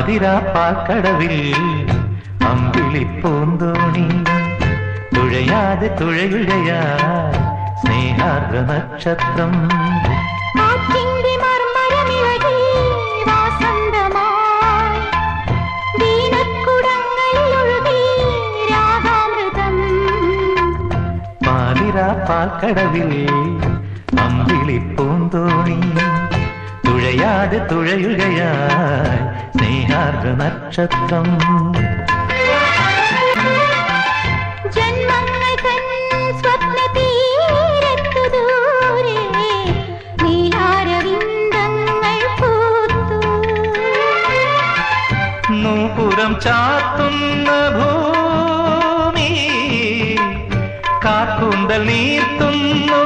പാതിരാപ്പാക്കടവിൽ അമ്പിളി പൂന്തോണി. തുഴയാതെ തുഴയുഴയാ സ്നേഹാർദ്ര നക്ഷത്രം. പാൽക്കടവിൽ പാതിരാപ്പാക്കടവിൽ അമ്പിളി പൂന്തോണി. തുഴയാതെ തുഴയുകയായി സ്നേഹാർദ്ര നക്ഷത്രം. നൂപുരം ചാത്തുന്ന ഭൂമി കാക്കുന്തൽ നീർത്തുന്നു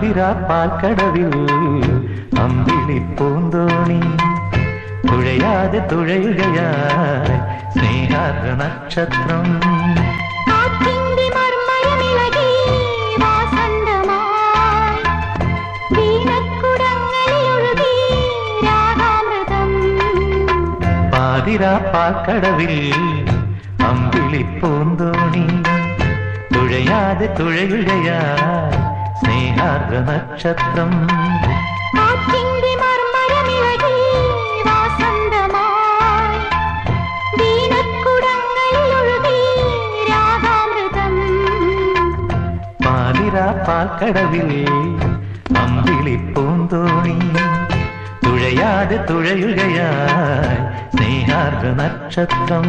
പാതിരാപ്പാൽക്കടവിൽ അമ്പിളി പൂന്തോണി. തുഴയാതെ തുഴയുകയാ സ്നേഹാർദ്ര നക്ഷത്രം. പാക്കടവിൽ പാതിരാപ്പാൽക്കടവിൽ അമ്പിളി പൂന്തോണി. തുഴയാതെ തുഴയുകയായി സ്നേഹാർദ്ര നക്ഷത്രം പാൽക്കടവിൽ അമ്പിളി പൂന്തോണി തുഴയാട് തുഴയുകയായി സ്നേഹാർദ്ര നക്ഷത്രം